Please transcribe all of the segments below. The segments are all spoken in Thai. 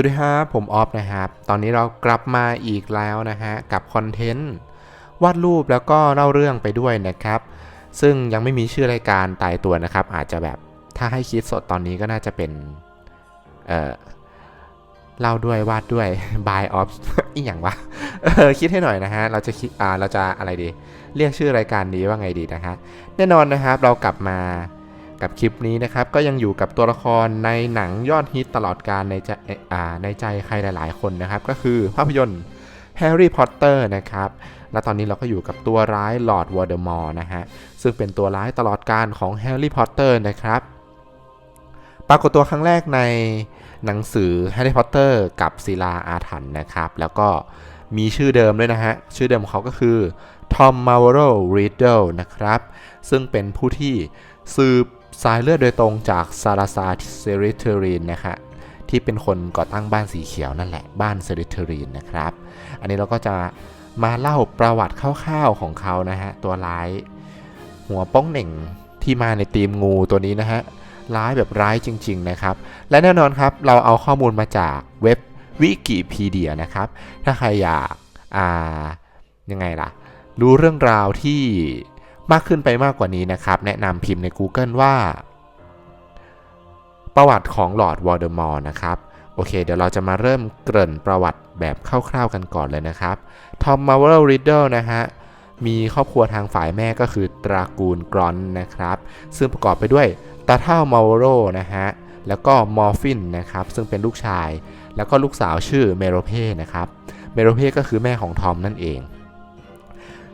วัสดีครับ ผมออฟนะครับ ตอนนี้เรากลับมาอีกแล้วนะฮะ กับคอนเทนต์วาดรูปแล้วก็เล่าเรื่องไปด้วยนะครับ ซึ่งยังไม่มีชื่อรายการตายตัวนะครับ อาจจะแบบถ้าให้คิดสดตอนนี้ก็น่าจะเป็น เอ่อ เล่าด้วยวาดด้วย by of อีหยังวะเออคิดให้หน่อยนะฮะ เราจะคิดอ่าเราจะอะไรดี เรียกชื่อรายการนี้ว่าไงดีนะฮะ แน่นอนนะครับ เรากลับมา กับคลิปนี้นะครับก็ยังอยู่กับตัวละครในหนังยอดฮิตตลอดการในใจในใจใครหลาย ๆ คนนะครับ ก็คือภาพยนตร์แฮร์รี่พอตเตอร์นะครับ และตอนนี้เราก็อยู่กับตัวร้ายลอร์ดวอเดอมอร์นะฮะ ซึ่งเป็นตัวร้ายตลอดการของแฮร์รี่พอตเตอร์นะครับ ปรากฏตัวครั้งแรกในหนังสือแฮร์รี่พอตเตอร์กับศิลาอาถรรพ์นะครับ แล้วก็มีชื่อเดิมด้วยนะฮะ ชื่อเดิมของเขาก็คือทอมมา v โรรีดเดิลนะครับ ซึ่งเป็นผู้ที่สืบ สายเลือดโดยตรงจากซาราซาเซริเทรีนนะฮะที่เป็นคนก่อตั้งบ้านสีเขียวนั่นแหละบ้านเซริเทรีนนะครับ อันนี้เราก็จะมาเล่าประวัติคร่าวๆของเขานะฮะตัวร้ายหัวป้องเหน่งที่มาในทีมงูตัวนี้นะฮะร้ายแบบร้ายจริง ๆ นะครับ และแน่นอนครับเราเอาข้อมูลมาจากเว็บวิกิพีเดียนะครับ ถ้าใครอยากอ่ายังไงล่ะ รู้เรื่องราวที่ มากขึ้นไปมากกว่านี้นะครับ แนะนำพิมพ์ใน Google ว่า ประวัติของหลอร์ดวอลเดอมอร์นะครับโอเค เดี๋ยวเราจะมาเริ่มเกริ่นประวัติแบบคร่าวๆกันก่อนเลยนะครับ ทอมมาเ r ลริดเดิลนะฮะ มีครอบครัวทางฝ่ายแม่ก็คือตระกูลกรอนนะครับ ซึ่งประกอบไปด้วยตาเท่ามาโรนะฮะ แล้วก็มอร์ฟินนะครับ ซึ่งเป็นลูกชาย แล้วก็ลูกสาวชื่อเมโรเพนะครับ เมโรเพก็คือแม่ของทอมนั่นเอง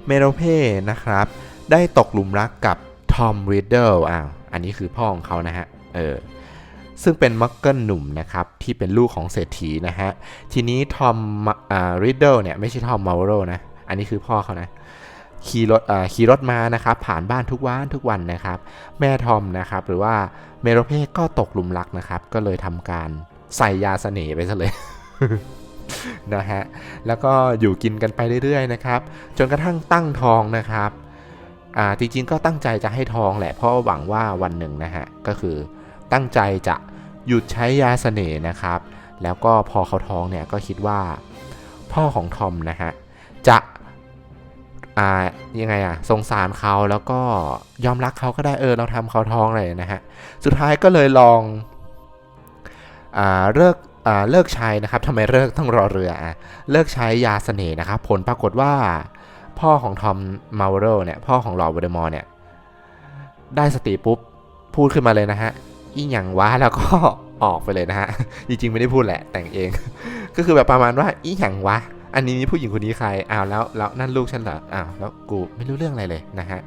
เมโรเพนะครับ ได้ตกหลุมรักกับทอมริดเดิลอ้าวอันนี้คือพ่อของเขานะฮะเออซึ่งเป็นมักเกิลหนุ่มนะครับที่เป็นลูกของเศรษฐีนะฮะทีนี้ทอมริดเดิลเนี่ยไม่ใช่ทอมมาโรนะอันนี้คือพ่อเขานะขี่รถขี่รถมานะครับผ่านบ้านทุกวันทุกวันนะครับ แม่ทอมนะครับหรือว่าเมโรเพก็ตกหลุมรักนะครับ ก็เลยทำการใส่ยาเสน่ห์ไปซะเลยนะฮะแล้วก็อยู่กินกันไปเรื่อยๆนะครับ จนกระทั่งตั้งท้องนะครับ อ่าจริงๆก็ตั้งใจจะให้ท้องแหละเพราะหวังว่าวันหนึ่งนะฮะก็คือตั้งใจจะหยุดใช้ยาเสน่ห์นะครับ แล้วก็พอเขาท้องเนี่ยก็คิดว่าพ่อของทอมนะฮะจะอ่ายังไงอะสงสารเขาแล้วก็ยอมรักเขาก็ได้เออเราทำเขาท้องเลยนะฮะสุดท้ายก็เลยลองอ่าเลิกอ่าเลิกใช้นะครับทำไมเลิกต้องรอเรืออะเลิกใช้ยาเสน่ห์นะครับ ผลปรากฏว่า พ่อของทอมมาเวโรเนี่ยพ่อของลอร์ดวอเดมอร์เนี่ยได้สติปุ๊บพูดขึ้นมาเลยนะฮะอีหยังวะแล้วก็ออกไปเลยนะฮะจริงๆไม่ได้พูดแหละแต่งเอง ก็คือแบบประมาณว่าอีหยังวะอันนี้ผู้หญิงคนนี้ใครอ้าวแล้วแล้วนั่นลูกฉันเหรออ้าวแล้วกูไม่รู้เรื่องอะไรเลยนะฮะ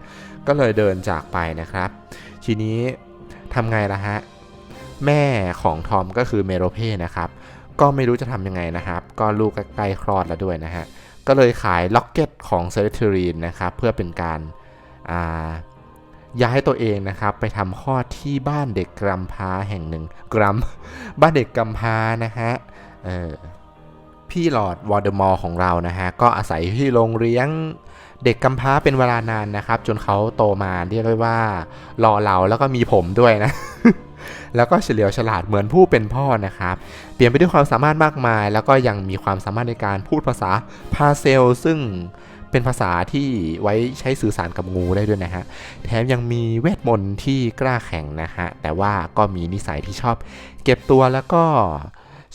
ก็เลยเดินจากไปนะครับ ทีนี้ทำไงล่ะฮะแม่ของทอมก็คือเมโรเพนะครับก็ไม่รู้จะทำยังไงนะครับ ก็ลูกใกล้คลอดแล้วด้วยนะฮะ ก็เลยขายล็อกเก็ตของเซเลทรีนนะครับ เพื่อเป็นการาย้ายตัวเองนะครับ ไปทำคลอที่บ้านเด็กกำพร้าแห่งหนึ่งกรัมบ้านเด็กกำพร้านะฮะพี่หลอดวอลเดอมอร์ของเรานะฮะ ก็อาศัยอยู่ที่โรงเลี้ยงเด็กกำพร้าเป็นเวลานานนะครับ จนเขาโตมาเรียกได้ว่าหล่อเหลาแล้วก็มีผมด้วยนะ แล้วก็เฉลียวฉลาดเหมือนผู้เป็นพ่อนะครับ เปลี่ยนไปด้วยความสามารถมากมาย แล้วก็ยังมีความสามารถในการพูดภาษาพาเซล ซึ่งเป็นภาษาที่ไว้ใช้สื่อสารกับงูได้ด้วยนะฮะ แถมยังมีเวทมนต์ที่กล้าแข่งนะฮะ แต่ว่าก็มีนิสัยที่ชอบเก็บตัวแล้วก็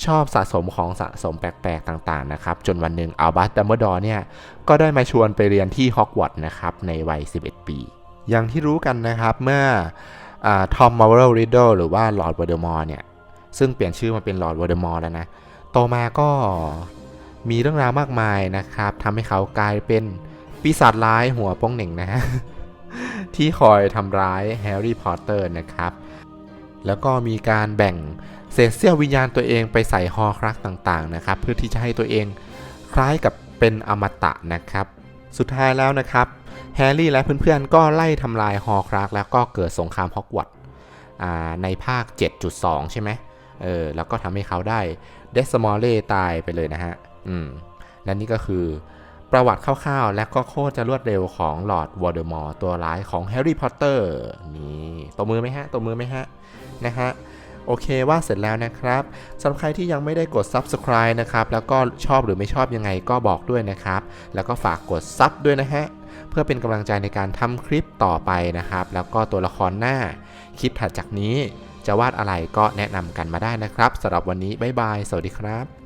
ชอบสะสมของสะสมแปลกๆต่างๆนะครับ จนวันหนึ่งอัลบัสดัมเบิลดอร์เนี่ย ก็ได้มาชวนไปเรียนที่ฮอกวอตส์นะครับ ในวัย 11 ปี อย่างที่รู้กันนะครับเมื่อ ทอมมาร์เวลริดเดิลหรือว่าลอร์ดวอเดอมอร์เนี่ย ซึ่งเปลี่ยนชื่อมาเป็นลอร์ดวอเดอมอร์แล้วนะโตมาก็มีเรื่องราวมากมายนะครับทำให้เขากลายเป็นปีศาจร้ายหัวโป้งเหน่งนะฮะ ที่คอยทำร้ายแฮร์รี่พอตเตอร์นะครับ แล้วก็มีการแบ่งเศษเสี้ยววิญญาณตัวเองไปใส่ฮอครักต่างๆนะครับ เพื่อที่จะให้ตัวเองคล้ายกับเป็นอมตะนะครับ สุดท้ายแล้วนะครับ แฮร์รี่และเพื่อนๆ ก็ไล่ทำลายฮอครักแล้วก็เกิดสงครามฮอกวอตส์ในภาค 7.2 ใช่ไหมเออแล้วก็ทำให้เขาได้เดสมอลเล่ตายไปเลยนะฮะ อืม และนี่ก็คือประวัติคร่าวๆ และก็โคตรจะรวดเร็วของลอร์ดวอเดอมอร์ตัวร้ายของแฮร์รี่พอตเตอร์นี่ตบมือไหมฮะตบมือไหมฮะ นะฮะ โอเคว่าเสร็จแล้วนะครับสำหรับใครที่ยังไม่ได้กด subscribe นะครับ แล้วก็ชอบหรือไม่ชอบยังไงก็บอกด้วยนะครับ แล้วก็ฝากกดซับด้วยนะฮะ เพื่อเป็นกำลังใจในการทำคลิปต่อไปนะครับ แล้วก็ตัวละครหน้าคลิปถัดจากนี้ จะวาดอะไรก็แนะนำกันมาได้นะครับสำหรับวันนี้บ๊ายบาย สวัสดีครับ